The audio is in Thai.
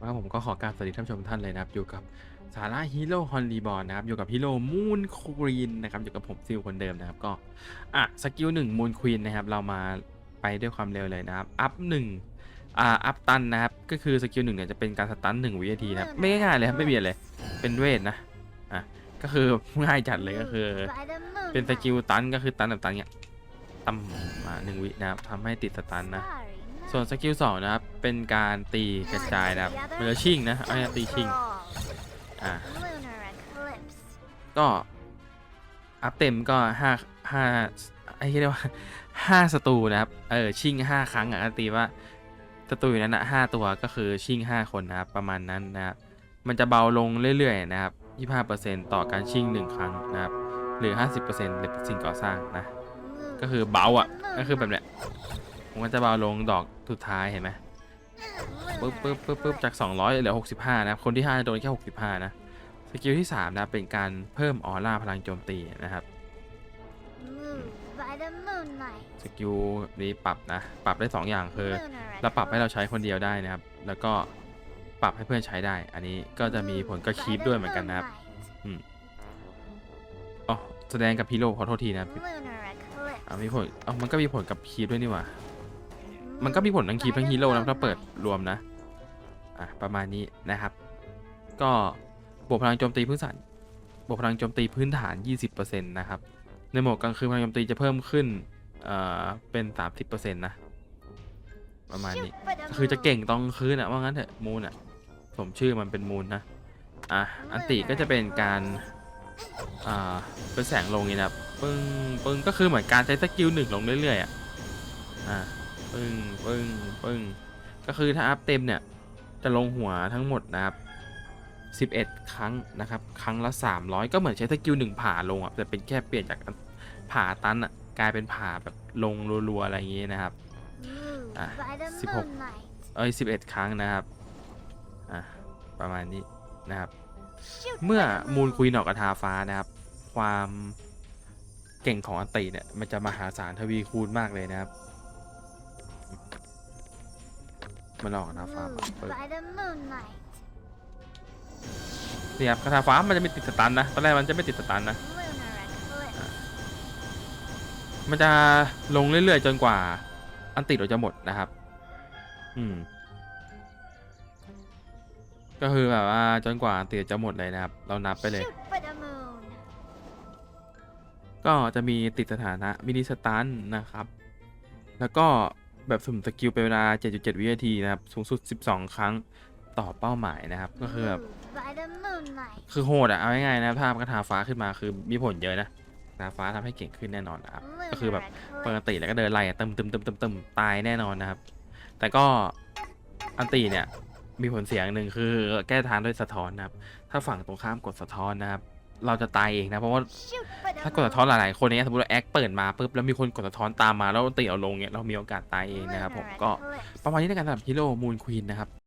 ว่าผมก็ขอกราบสวัสดีท่านผู้ชมทุกท่านเลยนะครับ อยู่กับสาระฮีโร่ฮอนรีบอลนะครับ อยู่กับฮีโร่มูนควีนนะครับ อยู่กับผมซิลคนเดิมนะครับ ก็อะสกิลหนึ่งมูนควีนนะครับ เรามาไปด้วยความเร็วเลยนะครับ อัพหนึ่งอ่า อัพตันนะครับ ก็คือสกิลหนึ่งเนี่ยจะเป็นการสตันหนึ่งวินาทีนะครับ ไม่ง่ายๆเลยครับ ไม่มีอะไรเลย เป็นเวทนะ อะ ก็คือง่ายจัดเลยก็คือ เป็นสกิลตันก็คือตันแบบตันเนี่ยตั้มมาหนึ่งวินะครับทำให้ติดสตันนะ ส่วนสกิลสองนะครับ เป็นการตีกระจายนะครับมันจะชิงนะเอาเนี่ยตีชิงอ่าก็อัพเต็มก็ห้าห้าไอ้ที่เรียกว่าห้าสตูนะครับเออชิงห้าครั้งอะตีว่าสตูอยู่นั้นอะห้าตัวก็คือชิงห้าคนนะครับประมาณนั้นนะครับมันจะเบาลงเรื่อยๆนะครับยี่ห้าเปอร์เซ็นต่อการชิงหนึ่งครั้งนะครับหรือห้าสิบเปอร์เซ็นต์ในสิ่งก่อสร้างนะก็คือเบาอะก็คือแบบเนี้ยมก็จะเบาลงดอก สุดท้ายเห็นไหมปึ๊บปึ๊บปึ๊บปึ๊บจาก 200เหลือ 65 นะครับ คนที่5จะโดนแค่ 65 นะ สกิลที่ 3 นะครับเป็นการเพิ่มออร่าพลังโจมตีนะครับ สกิลนี้ปรับนะ ปรับได้ 2 อย่างคือ เราปรับให้เราใช้คนเดียวได้นะครับ แล้วก็ปรับให้เพื่อนใช้ได้ อันนี้ก็จะมีผลกับคีปด้วยเหมือนกันนะครับอ๋อแสดงกับพีโร่ขอโทษทีนะครับอ่ามีผลอ๋อมันก็มีผลกับคีปด้วยนี่หว่า มันก็มีผลทั้งคีปทั้งฮีโร่นะถ้าเปิดรวมนะ อะ ประมาณนี้นะครับ ก็บวกพลังโจมตีพื้นฐานบวกพลังโจมตีพื้นฐาน 20%นะครับ ในโหมดกลางคืนพลังโจมตีจะเพิ่มขึ้น เอ่อ เป็น 30%นะ ประมาณนี้ คือจะเก่งตอนกลางคืนอะว่างั้นเถอะ มูนอะสมชื่อมันเป็นมูนนะ อะ อันติก็จะเป็นการ อ่า เป็นแสงลงนี่นะครับปึ้งปึ้งก็คือเหมือนการใช้สกิลหนึ่งลงเรื่อยๆอะอ่า ปึ้งปึ้งปึ้งก็คือถ้าอัพเต็มเนี่ย จะลงหัวทั้งหมดนะครับ 11 ครั้งนะครับ ครั้งละ 300 ก็เหมือนใช้สกิลหนึ่งผ่าลงอะแต่เป็นแค่เปลี่ยนจากผ่าตันอะกลายเป็นผ่าแบบลงรัวๆอะไรอย่างงี้นะครับอะ16เอ้ย11 ครั้งนะครับอะประมาณนี้นะครับ เมื่อมูลคุยหนอกกระทาฟ้านะครับ ความเก่งของอันติเนี่ยมันจะมหาศาลทวีคูณมากเลยนะครับ มันออกกระทาฟ้ามาเปิดเนี่ยครับกระทาฟ้ามันจะไม่ติดสตันนะ ตอนแรกมันจะไม่ติดสตันนะ มันจะลงเรื่อยๆ จนกว่า อันติเราจะหมดนะครับ อืม ก็คือแบบว่าจนกว่าอันติจะหมดเลยนะครับ เรานับไปเลย ก็จะมีติดสถานะมินิสตันนะครับ แล้วก็ แบบสุ่มสกิลเป็นเวลา 7.7 วินาทีนะครับ สูงสุด 12 ครั้งต่อเป้าหมายนะครับ ก็คือแบบคือโหดอะเอาง่ายๆนะถ้ากระทาฟ้าขึ้นมาคือมีผลเยอะนะกระทาฟ้าทำให้เก่งขึ้นแน่นอนนะครับ ก็คือแบบปกติแล้วก็เดินไล่อะตึมตึมตึมตึมตึมตายแน่นอนนะครับ แต่ก็อันตีเนี่ยมีผลเสียอย่างหนึ่งคือแก้ทางด้วยสะท้อนนะครับ ถ้าฝั่งตรงข้ามกดสะท้อนนะครับ เราจะตายเองนะเพราะว่าถ้ากดสะท้อนหลายๆคนเนี้ยสมมติว่าแอคเปิดมาปุ๊บแล้วมีคนกดสะท้อนตามมาแล้วตีเอาลงเนี่ยเรามีโอกาสตายเองนะครับผมก็ประมาณนี้ในการสำหรับฮีโร่มูนควีนนะครับ